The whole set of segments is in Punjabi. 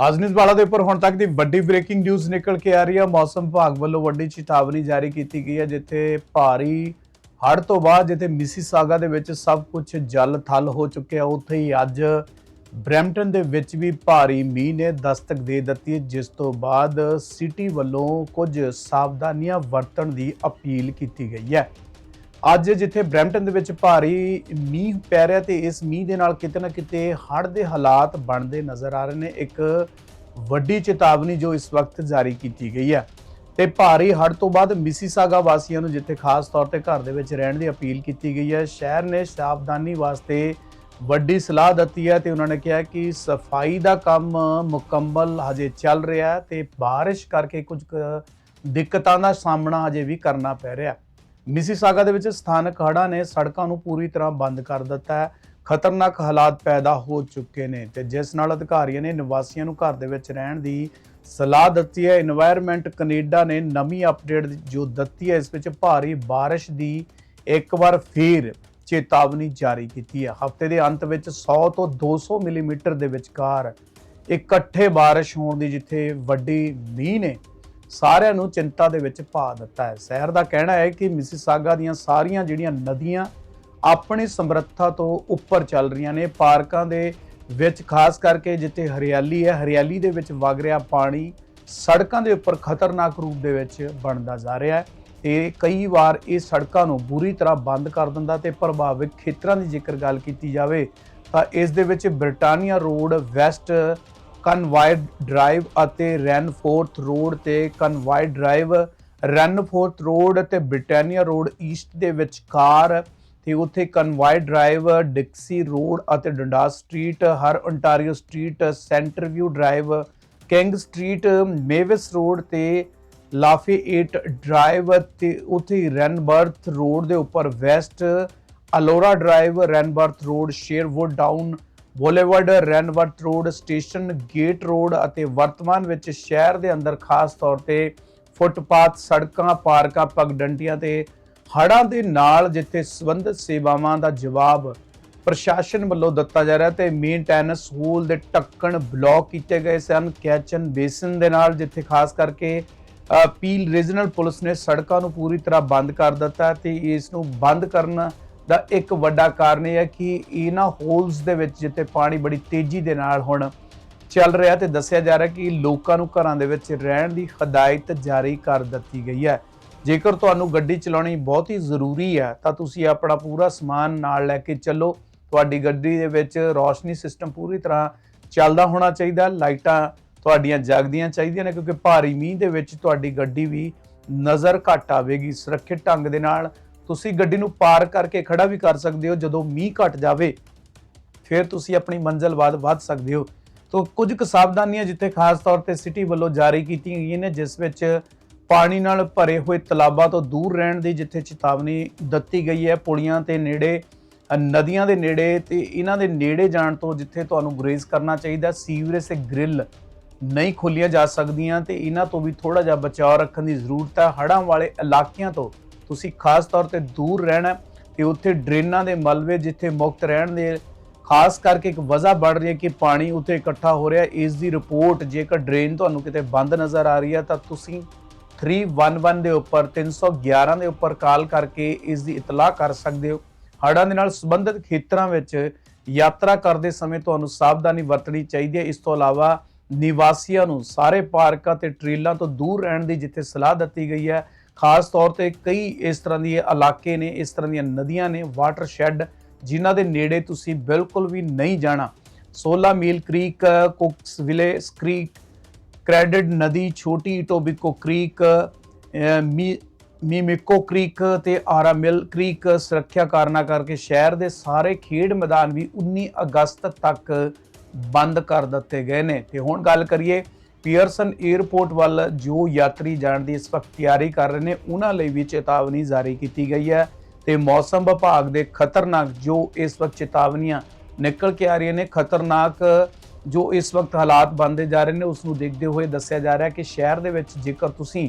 ਆਜ਼ਨਿਸ ਵਾਲਾ ਦੇ ਉੱਪਰ ਹੁਣ ਤੱਕ ਦੀ ਵੱਡੀ ਬ੍ਰੇਕਿੰਗ ਨਿਊਜ਼ ਨਿਕਲ ਕੇ ਆ ਰਹੀ ਹੈ। ਮੌਸਮ ਵਿਭਾਗ ਵੱਲੋਂ ਵੱਡੀ ਚੇਤਾਵਨੀ ਜਾਰੀ ਕੀਤੀ ਗਈ ਹੈ, ਜਿੱਥੇ ਭਾਰੀ ਹੜ੍ਹ ਤੋਂ ਬਾਅਦ ਜਿੱਥੇ ਮਿਸੀਸਾਗਾ ਦੇ ਵਿੱਚ ਸਭ ਕੁਝ ਜਲ ਥਲ ਹੋ ਚੁੱਕਿਆ, ਉੱਥੇ ਹੀ ਅੱਜ ਬਰੈਂਪਟਨ ਦੇ ਵਿੱਚ ਵੀ ਭਾਰੀ ਮੀਂਹ ਨੇ ਦਸਤਕ ਦੇ ਦਿੱਤੀ ਜਿਸ ਤੋਂ ਬਾਅਦ ਸਿਟੀ ਵੱਲੋਂ ਕੁਝ ਸਾਵਧਾਨੀਆਂ ਵਰਤਣ ਦੀ ਅਪੀਲ ਕੀਤੀ ਗਈ ਹੈ। ਅੱਜ ਜਿੱਥੇ ਬਰੈਂਪਟਨ ਦੇ ਵਿੱਚ ਭਾਰੀ ਮੀਂਹ ਪੈ ਰਿਹਾ ਤੇ ਇਸ ਮੀਂਹ ਦੇ ਨਾਲ ਕਿਤੇ ਨਾ ਕਿਤੇ ਹੜ੍ਹ ਦੇ ਹਾਲਾਤ ਬਣਦੇ ਨਜ਼ਰ ਆ ਰਹੇ ਨੇ। ਇੱਕ ਵੱਡੀ ਚੇਤਾਵਨੀ ਜੋ ਇਸ ਵਕਤ ਜਾਰੀ ਕੀਤੀ ਗਈ ਹੈ। ਤੇ ਭਾਰੀ ਹੜ੍ਹ ਤੋਂ ਬਾਅਦ ਮਿਸੀਸਾਗਾ ਵਾਸੀਆਂ ਨੂੰ ਜਿੱਥੇ ਖਾਸ ਤੌਰ ਤੇ ਘਰ ਦੇ ਵਿੱਚ ਰਹਿਣ ਦੀ ਅਪੀਲ ਕੀਤੀ ਗਈ ਹੈ, ਸ਼ਹਿਰ ਨੇ ਸਾਵਧਾਨੀ ਵਾਸਤੇ ਵੱਡੀ ਸਲਾਹ ਦਿੱਤੀ ਹੈ ਤੇ ਉਹਨਾਂ ਨੇ ਕਿਹਾ ਕਿ ਸਫ਼ਾਈ ਦਾ ਕੰਮ ਮੁਕੰਮਲ ਹਜੇ ਚੱਲ ਰਿਹਾ ਹੈ ਤੇ ਬਾਰਿਸ਼ ਕਰਕੇ ਕੁਝ ਕੁ ਦਿੱਕਤਾਂ ਦਾ ਸਾਹਮਣਾ ਹਜੇ ਵੀ ਕਰਨਾ ਪੈ ਰਿਹਾ ਹੈ। ਮਿਸੀ ਸਾਗਾ ਦੇ ਵਿੱਚ ਸਥਾਨਕ ਹੜ੍ਹਾਂ ਨੇ ਸੜਕਾਂ ਨੂੰ ਪੂਰੀ ਤਰ੍ਹਾਂ ਬੰਦ ਕਰ ਦਿੱਤਾ ਹੈ। ਖਤਰਨਾਕ ਹਾਲਾਤ ਪੈਦਾ ਹੋ ਚੁੱਕੇ ਨੇ ਤੇ ਜਿਸ ਨਾਲ ਅਧਿਕਾਰੀਆਂ ਨੇ ਨਿਵਾਸੀਆਂ ਨੂੰ ਘਰ ਦੇ ਵਿੱਚ ਰਹਿਣ ਦੀ ਸਲਾਹ ਦਿੱਤੀ ਹੈ। এনवायरमेंट ਕੈਨੇਡਾ ਨੇ ਨਵੀਂ ਅਪਡੇਟ ਜੋ ਦਿੱਤੀ ਹੈ, ਇਸ ਵਿੱਚ ਭਾਰੀ بارش ਦੀ ਇੱਕ ਵਾਰ ਫੇਰ ਚੇਤਾਵਨੀ ਜਾਰੀ ਕੀਤੀ ਹੈ। ਹਫ਼ਤੇ ਦੇ ਅੰਤ ਵਿੱਚ 100 ਤੋਂ 200 ਮਿਲੀਮੀਟਰ ਦੇ ਵਿਚਕਾਰ ਇਕੱਠੇ بارش ਹੋਣ ਦੀ ਜਿੱਥੇ ਵੱਡੀ ਮੀਂਹ ਨੇ ਸਾਰਿਆਂ ਨੂੰ ਚਿੰਤਾ ਦੇ ਵਿੱਚ ਪਾ ਦਿੱਤਾ ਹੈ। ਸ਼ਹਿਰ ਦਾ ਕਹਿਣਾ ਹੈ ਕਿ ਮਿਸੀਸਾਗਾ ਦੀਆਂ ਸਾਰੀਆਂ ਜਿਹੜੀਆਂ ਨਦੀਆਂ ਆਪਣੀ ਸਮਰੱਥਾ ਤੋਂ ਉੱਪਰ ਚੱਲ ਰਹੀਆਂ ਨੇ, ਪਾਰਕਾਂ ਦੇ ਵਿੱਚ, ਖਾਸ ਕਰਕੇ ਜਿੱਥੇ ਹਰਿਆਲੀ ਹੈ, ਹਰਿਆਲੀ ਦੇ ਵਿੱਚ ਵਗ ਰਿਹਾ ਪਾਣੀ ਸੜਕਾਂ ਦੇ ਉੱਪਰ ਖਤਰਨਾਕ ਰੂਪ ਦੇ ਵਿੱਚ ਬਣਦਾ ਜਾ ਰਿਹਾ ਹੈ ਤੇ ਕਈ ਵਾਰ ਇਹ ਸੜਕਾਂ ਨੂੰ ਬੁਰੀ ਤਰ੍ਹਾਂ ਬੰਦ ਕਰ ਦਿੰਦਾ ਤੇ ਪ੍ਰਭਾਵਿਤ ਖੇਤਰਾਂ ਦੀ ਜੇਕਰ ਗੱਲ ਕੀਤੀ ਜਾਵੇ ਤਾਂ ਇਸ ਦੇ ਵਿੱਚ Britannia Road West Convair Drive ਅਤੇ ਰੈਨਫੋਰਥ ਰੋਡ ਤੇ ਕਨਵਾਇਡ ਡਰਾਈਵ ਰੈਨਫੋਰਥ ਰੋਡ ਅਤੇ ਬ੍ਰਿਟਾਨੀਆ ਰੋਡ ਈਸਟ ਦੇ ਵਿਚਕਾਰ ਤੇ ਉੱਥੇ ਕਨਵਾਇਡ ਡਰਾਈਵ ਡਿਕਸੀ ਰੋਡ ਅਤੇ Dundas street Hurontario street centre view drive King street Mavis road ਤੇ ਲਾਫੇ 8 ਡਰਾਈਵ ਤੇ ਉੱਥੇ ਰੈਨਬਰਥ ਰੋਡ ਦੇ ਉੱਪਰ west Ellora drive Rathburn road Sherwoodtowne boulevard ਰੈਨਵਰਥ road station, gate road ਅਤੇ ਵਰਤਮਾਨ ਵਿੱਚ ਸ਼ਹਿਰ ਦੇ ਅੰਦਰ ਖਾਸ ਤੌਰ ਤੇ ਫੁੱਟਪਾਥ, ਸੜਕਾਂ, ਪਾਰਕਾਂ, ਪਗਡੰਡੀਆਂ ਤੇ ਹੜ੍ਹਾਂ ਦੇ ਨਾਲ ਜਿੱਥੇ ਸੰਬੰਧਿਤ ਸੇਵਾਵਾਂ ਦਾ ਜਵਾਬ ਪ੍ਰਸ਼ਾਸਨ ਵੱਲੋਂ ਦਿੱਤਾ ਜਾ ਰਿਹਾ ਤੇ ਮੇਨਟੇਨੈਂਸ ਹੋਲ ਦੇ ਢੱਕਣ ਬਲੌਕ ਕੀਤੇ ਗਏ ਸਨ। ਕੈਚਨ ਬੇਸਿਨ ਦੇ ਨਾਲ ਜਿੱਥੇ ਖਾਸ ਕਰਕੇ ਪੀਲ ਰੀਜਨਲ ਪੁਲਿਸ ਨੇ ਸੜਕਾਂ ਨੂੰ ਪੂਰੀ ਤਰ੍ਹਾਂ ਬੰਦ ਕਰ ਦਿੱਤਾ ਤੇ ਇਸ ਨੂੰ ਬੰਦ ਕਰਨ ਦਾ ਇੱਕ ਵੱਡਾ ਕਾਰਨ ਇਹ ਹੈ ਕਿ ਇਹਨਾਂ ਹੋਲਸ ਦੇ ਵਿੱਚ ਜਿੱਥੇ ਪਾਣੀ ਬੜੀ ਤੇਜ਼ੀ ਦੇ ਨਾਲ ਹੁਣ ਚੱਲ ਰਿਹਾ ਤੇ ਦੱਸਿਆ ਜਾ ਰਿਹਾ ਕਿ ਲੋਕਾਂ ਨੂੰ ਘਰਾਂ ਦੇ ਵਿੱਚ ਰਹਿਣ ਦੀ ਹਦਾਇਤ ਜਾਰੀ ਕਰ ਦਿੱਤੀ ਗਈ ਹੈ। ਜੇਕਰ ਤੁਹਾਨੂੰ ਗੱਡੀ ਚਲਾਉਣੀ ਬਹੁਤ ਹੀ ਜ਼ਰੂਰੀ ਹੈ, ਤਾਂ ਤੁਸੀਂ ਆਪਣਾ ਪੂਰਾ ਸਮਾਨ ਨਾਲ ਲੈ ਕੇ ਚੱਲੋ। ਤੁਹਾਡੀ ਗੱਡੀ ਦੇ ਵਿੱਚ ਰੋਸ਼ਨੀ ਸਿਸਟਮ ਪੂਰੀ ਤਰ੍ਹਾਂ ਚੱਲਦਾ ਹੋਣਾ ਚਾਹੀਦਾ, ਲਾਈਟਾਂ ਤੁਹਾਡੀਆਂ ਜਗਦੀਆਂ ਚਾਹੀਦੀਆਂ ਨੇ, ਕਿਉਂਕਿ ਭਾਰੀ ਮੀਂਹ ਦੇ ਵਿੱਚ ਤੁਹਾਡੀ ਗੱਡੀ ਵੀ ਨਜ਼ਰ ਘੱਟ ਆਵੇਗੀ। ਸੁਰੱਖਿਅਤ ਢੰਗ ਦੇ ਨਾਲ ਤੁਸੀਂ ਗੱਡੀ ਨੂੰ ਪਾਰਕ ਕਰਕੇ ਖੜਾ ਵੀ ਕਰ ਸਕਦੇ ਹੋ, ਜਦੋਂ ਮੀਂਹ ਘਟ ਜਾਵੇ, ਫਿਰ ਤੁਸੀਂ ਆਪਣੀ ਮੰਜ਼ਿਲ ਵੱਲ ਵੱਧ ਸਕਦੇ ਹੋ। ਤੋਂ ਕੁਝ ਕੁ ਸਾਵਧਾਨੀਆਂ ਜਿੱਥੇ ਖਾਸ ਤੌਰ ਤੇ ਸਿਟੀ ਵੱਲੋਂ ਜਾਰੀ ਕੀਤੀਆਂ ਗਈਆਂ ਨੇ, ਜਿਸ ਵਿੱਚ ਪਾਣੀ ਨਾਲ ਭਰੇ ਹੋਏ ਤਲਾਬਾਂ ਤੋਂ ਦੂਰ ਰਹਿਣ ਦੀ ਜਿੱਥੇ ਚੇਤਾਵਨੀ ਦਿੱਤੀ ਗਈ ਹੈ, ਪੁਲੀਆਂ ਤੇ ਨੇੜੇ, ਨਦੀਆਂ ਦੇ ਨੇੜੇ ਤੇ ਇਹਨਾਂ ਦੇ ਨੇੜੇ ਜਾਣ ਤੋਂ ਜਿੱਥੇ ਤੁਹਾਨੂੰ ਗੁਰੇਜ਼ ਕਰਨਾ ਚਾਹੀਦਾ ਸੀਵਰੇਜ ਤੇ ਗ੍ਰਿਲ ਨਹੀਂ ਖੋਲੀਆਂ ਜਾ ਸਕਦੀਆਂ ਤੇ ਇਹਨਾਂ ਤੋਂ ਵੀ ਥੋੜਾ ਜਿਹਾ ਬਚਾਅ ਰੱਖਣ ਦੀ ਜ਼ਰੂਰਤ ਹੈ। ਹੜ੍ਹਾਂ ਵਾਲੇ ਇਲਾਕਿਆਂ ਤੋਂ ਤੁਸੀਂ ਖਾਸ ਤੌਰ ਤੇ ਦੂਰ ਰਹਿਣਾ ਹੈ ਤੇ ਉੱਥੇ ਡਰੇਨਾਂ ਦੇ ਮਲਬੇ ਜਿੱਥੇ ਮੁਕਤ ਰਹਿਣ ਦੇ, ਖਾਸ ਕਰਕੇ ਇੱਕ ਵਜ੍ਹਾ ਬਣ ਰਹੀ ਹੈ ਕਿ ਪਾਣੀ ਉੱਥੇ ਇਕੱਠਾ ਹੋ ਰਿਹਾ ਇਸ ਦੀ ਰਿਪੋਰਟ ਜੇਕਰ ਡਰੇਨ ਤੁਹਾਨੂੰ ਕਿਤੇ ਬੰਦ ਨਜ਼ਰ ਆ ਰਹੀ ਹੈ ਤਾਂ ਤੁਸੀਂ 311 ਦੇ ਉੱਪਰ 311 ਦੇ ਉੱਪਰ ਕਾਲ ਕਰਕੇ ਇਸ ਦੀ ਇਤਲਾਹ ਕਰ ਸਕਦੇ ਹੋ। ਹੜ੍ਹਾਂ ਦੇ ਨਾਲ ਸੰਬੰਧਿਤ ਖੇਤਰਾਂ ਵਿੱਚ ਯਾਤਰਾ ਕਰਦੇ ਸਮੇਂ ਤੁਹਾਨੂੰ ਸਾਵਧਾਨੀ ਵਰਤਣੀ ਚਾਹੀਦੀ ਹੈ। ਇਸ ਤੋਂ ਇਲਾਵਾ ਨਿਵਾਸੀਆਂ ਨੂੰ ਸਾਰੇ ਪਾਰਕਾਂ ਤੇ ਟ੍ਰੇਲਾਂ ਤੋਂ ਦੂਰ ਰਹਿਣ ਦੀ ਜਿੱਥੇ ਸਲਾਹ ਦਿੱਤੀ ਗਈ ਹੈ ਖਾਸ ਤੌਰ ਤੇ ਕਈ ਇਸ ਤਰ੍ਹਾਂ ਦੇ ਇਲਾਕੇ ਨੇ, ਇਸ ਤਰ੍ਹਾਂ ਦੀਆਂ ਨਦੀਆਂ ਨੇ ਵਾਟਰ ਸ਼ੈੱਡ ਜਿਨ੍ਹਾਂ ਦੇ ਨੇੜੇ ਤੁਸੀਂ ਬਿਲਕੁਲ ਵੀ ਨਹੀਂ ਜਾਣਾ। 16 Mile Creek, Cooksville Creek Credit ਨਦੀ, ਛੋਟੀ ਟੋਬਿਕੋ ਕ੍ਰੀਕ ਮੀ, ਮੀਮਿਕੋ ਕ੍ਰੀਕ ਤੇ ਆਰਾਮਿਲ ਕ੍ਰੀਕ ਸੁਰੱਖਿਆ ਕਾਰਨਾਂ ਕਰਕੇ ਸ਼ਹਿਰ ਦੇ ਸਾਰੇ ਖੇਡ ਮੈਦਾਨ ਵੀ 19 ਅਗਸਤ ਤੱਕ ਬੰਦ ਕਰ ਦਿੱਤੇ ਗਏ ਨੇ। ਤੇ ਹੁਣ ਗੱਲ ਕਰੀਏ ਪੀਅਰਸਨ 에ਅਰਪੋਰਟ ਵੱਲ ਜੋ ਯਾਤਰੀ ਜਾਣ ਦੀ ਇਸ ਵਕਤ ਤਿਆਰੀ ਕਰ ਰਹੇ ਨੇ, ਉਹਨਾਂ ਲਈ ਵੀ ਚੇਤਾਵਨੀ ਜਾਰੀ ਕੀਤੀ ਗਈ ਹੈ ਤੇ ਮੌਸਮ ਵਿਭਾਗ ਦੇ ਖਤਰਨਾਕ ਜੋ ਇਸ ਵਕਤ ਚੇਤਾਵਨੀਆਂ ਨਿਕਲ ਕੇ ਆ ਰਹੀਆਂ ਨੇ, ਖਤਰਨਾਕ ਜੋ ਇਸ ਵਕਤ ਹਾਲਾਤ ਬਣਦੇ ਜਾ ਰਹੇ ਨੇ, ਉਸ ਨੂੰ ਦੇਖਦੇ ਹੋਏ ਦੱਸਿਆ ਜਾ ਰਿਹਾ ਕਿ ਸ਼ਹਿਰ ਦੇ ਵਿੱਚ ਜੇਕਰ ਤੁਸੀਂ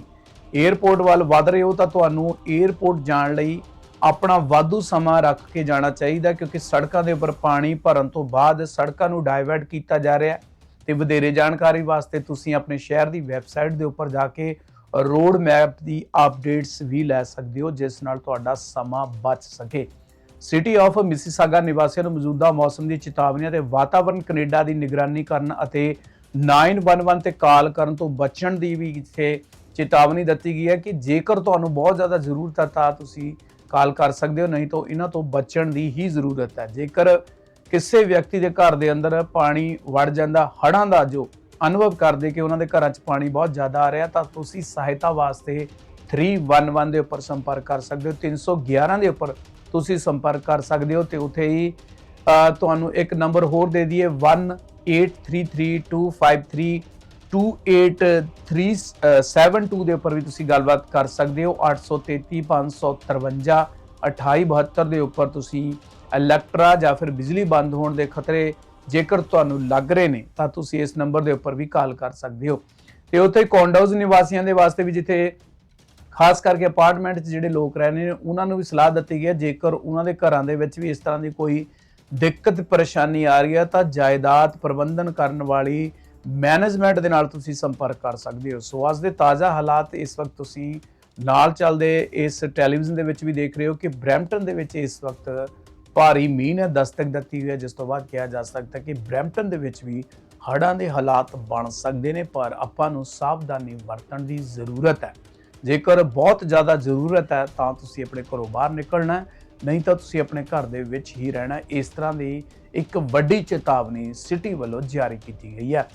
에ਅਰਪੋਰਟ ਵੱਲ ਵੱਧ ਰਹੇ ਹੋ ਤਾਂ ਤੁਹਾਨੂੰ 에ਅਰਪੋਰਟ ਜਾਣ ਲਈ ਆਪਣਾ ਵਾਧੂ ਸਮਾਂ ਰੱਖ ਕੇ ਜਾਣਾ ਚਾਹੀਦਾ ਕਿਉਂਕਿ ਸੜਕਾਂ ਦੇ ਉੱਪਰ ਪਾਣੀ ਭਰਨ ਤੋਂ ਬਾਅਦ ਸੜਕਾਂ ਨੂੰ ਡਾਇਵਰਟ ਕੀਤਾ ਜਾ ਰਿਹਾ ਹੈ। ਤੇ ਵਧੇਰੇ ਜਾਣਕਾਰੀ ਵਾਸਤੇ ਤੁਸੀਂ ਆਪਣੇ ਸ਼ਹਿਰ ਦੀ ਵੈਬਸਾਈਟ ਦੇ ਉੱਪਰ ਜਾ ਕੇ ਰੋਡ ਮੈਪ ਦੀ ਅਪਡੇਟਸ ਵੀ ਲੈ ਸਕਦੇ ਹੋ, ਜਿਸ ਨਾਲ ਤੁਹਾਡਾ ਸਮਾਂ ਬਚ ਸਕੇ। ਸਿਟੀ ਆਫ ਮਿਸੀਸਾਗਾ ਨਿਵਾਸੀਆਂ ਨੂੰ ਮੌਜੂਦਾ ਮੌਸਮ ਦੀ ਚੇਤਾਵਨੀਆਂ ਤੇ ਵਾਤਾਵਰਣ ਕੈਨੇਡਾ ਦੀ ਨਿਗਰਾਨੀ ਕਰਨ ਅਤੇ 911 ਤੇ ਕਾਲ ਕਰਨ ਤੋਂ ਬਚਣ ਦੀ ਵੀ ਇੱਥੇ ਚੇਤਾਵਨੀ ਦਿੱਤੀ ਗਈ ਹੈ ਕਿ ਜੇਕਰ ਤੁਹਾਨੂੰ ਬਹੁਤ ਜ਼ਿਆਦਾ ਜ਼ਰੂਰਤ ਹੈ ਤਾਂ ਤੁਸੀਂ ਕਾਲ ਕਰ ਸਕਦੇ ਹੋ, ਨਹੀਂ ਤਾਂ ਇਹਨਾਂ ਤੋਂ ਬਚਣ ਦੀ ਹੀ ਜ਼ਰੂਰਤ ਹੈ। ਜੇਕਰ ਕਿਸੇ ਵਿਅਕਤੀ ਦੇ ਘਰ ਦੇ ਅੰਦਰ ਪਾਣੀ ਵੜ ਜਾਂਦਾ, ਹੜ੍ਹਾਂ ਦਾ ਜੋ ਅਨੁਭਵ ਕਰਦੇ ਕਿ ਉਹਨਾਂ ਦੇ ਘਰਾਂ 'ਚ ਪਾਣੀ ਬਹੁਤ ਜ਼ਿਆਦਾ ਆ ਰਿਹਾ, ਤਾਂ ਤੁਸੀਂ ਸਹਾਇਤਾ ਵਾਸਤੇ 311 ਦੇ ਉੱਪਰ ਸੰਪਰਕ ਕਰ ਸਕਦੇ ਹੋ 311 ਦੇ ਉੱਪਰ ਤੁਸੀਂ ਸੰਪਰਕ ਕਰ ਸਕਦੇ ਹੋ ਤੇ ਉੱਥੇ ਹੀ ਤੁਹਾਨੂੰ ਇੱਕ ਨੰਬਰ ਹੋਰ ਦੇ ਦਈਏ 18332532872 ਦੇ ਉੱਪਰ ਵੀ ਤੁਸੀਂ ਗੱਲਬਾਤ ਕਰ ਸਕਦੇ ਹੋ 833 553 2872 ਦੇ ਉੱਪਰ ਤੁਸੀਂ ਇਲੈਕਟਰਾ ਜਾਂ ਫਿਰ ਬਿਜਲੀ ਬੰਦ ਹੋਣ ਦੇ ਖਤਰੇ ਜੇਕਰ ਤੁਹਾਨੂੰ ਲੱਗ ਰਹੇ ਨੇ, ਤਾਂ ਤੁਸੀਂ ਇਸ ਨੰਬਰ ਦੇ ਉੱਪਰ ਵੀ ਕਾਲ ਕਰ ਸਕਦੇ ਹੋ। ਤੇ ਉੱਥੇ ਕੌਂਡੋਜ਼ ਨਿਵਾਸੀਆਂ ਦੇ ਵਾਸਤੇ ਵੀ ਜਿੱਥੇ ਖਾਸ ਕਰਕੇ ਅਪਾਰਟਮੈਂਟ 'ਚ ਜਿਹੜੇ ਲੋਕ ਰਹਿੰਦੇ ਨੇ, ਉਹਨਾਂ ਨੂੰ ਵੀ ਸਲਾਹ ਦਿੱਤੀ ਗਈ ਹੈ, ਜੇਕਰ ਉਹਨਾਂ ਦੇ ਘਰਾਂ ਦੇ ਵਿੱਚ ਵੀ ਇਸ ਤਰ੍ਹਾਂ ਦੀ ਕੋਈ ਦਿੱਕਤ, ਪਰੇਸ਼ਾਨੀ ਆ ਰਹੀ ਹੈ, ਤਾਂ ਜਾਇਦਾਦ ਪ੍ਰਬੰਧਨ ਕਰਨ ਵਾਲੀ ਮੈਨੇਜਮੈਂਟ ਦੇ ਨਾਲ ਤੁਸੀਂ ਸੰਪਰਕ ਕਰ ਸਕਦੇ ਹੋ। ਸੋ ਅੱਜ ਦੇ ਤਾਜ਼ਾ ਹਾਲਾਤ ਇਸ ਵਕਤ ਤੁਸੀਂ ਨਾਲ ਚੱਲਦੇ ਇਸ ਟੈਲੀਵਿਜ਼ਨ ਦੇ ਵਿੱਚ ਵੀ ਦੇਖ ਰਹੇ ਹੋ ਕਿ ਬਰੈਂਪਟਨ ਦੇ ਵਿੱਚ ਇਸ ਵਕਤ ਭਾਰੀ ਮੀਂਹ ਨੇ ਦਸਤਕ ਦਿੱਤੀ ਹੋਈ ਹੈ, ਜਿਸ ਤੋਂ ਬਾਅਦ ਕਿਹਾ ਜਾ ਸਕਦਾ ਕਿ ਬਰੈਂਪਟਨ ਦੇ ਵਿੱਚ ਵੀ ਹੜ੍ਹਾਂ ਦੇ ਹਾਲਾਤ ਬਣ ਸਕਦੇ ਨੇ, ਪਰ ਆਪਾਂ ਨੂੰ ਸਾਵਧਾਨੀ ਵਰਤਣ ਦੀ ਜ਼ਰੂਰਤ ਹੈ। ਜੇਕਰ ਬਹੁਤ ਜ਼ਿਆਦਾ ਜ਼ਰੂਰਤ ਹੈ, ਤਾਂ ਤੁਸੀਂ ਆਪਣੇ ਘਰੋਂ ਬਾਹਰ ਨਿਕਲਣਾ ਹੈ, ਨਹੀਂ ਤਾਂ ਤੁਸੀਂ ਆਪਣੇ ਘਰ ਦੇ ਵਿੱਚ ਹੀ ਰਹਿਣਾ ਇਸ ਤਰ੍ਹਾਂ ਦੀ ਇੱਕ ਵੱਡੀ ਚੇਤਾਵਨੀ ਸਿਟੀ ਵੱਲੋਂ ਜਾਰੀ ਕੀਤੀ ਗਈ ਹੈ।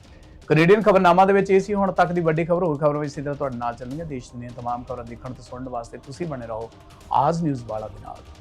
ਕੈਨੇਡੀਅਨ ਖਬਰਨਾਮਾ ਦੇ ਵਿੱਚ ਇਹ ਸੀ, ਹੁਣ ਤੱਕ ਦੀ ਵੱਡੀ ਖਬਰ, ਹੋਰ ਖਬਰਾਂ ਵਿੱਚ ਇਸੇ ਤੁਹਾਡੇ ਨਾਲ ਚੱਲਣਗੀਆਂ ਦੇਸ਼ ਦੀਆਂ ਤਮਾਮ ਖਬਰਾਂ ਦੇਖਣ ਤੇ ਸੁਣਨ ਵਾਸਤੇ ਤੁਸੀਂ ਬਣੇ ਰਹੋ ਆਜ ਨਿਊਜ਼ ਵਾਲਾ ਦੇ ਨਾਲ।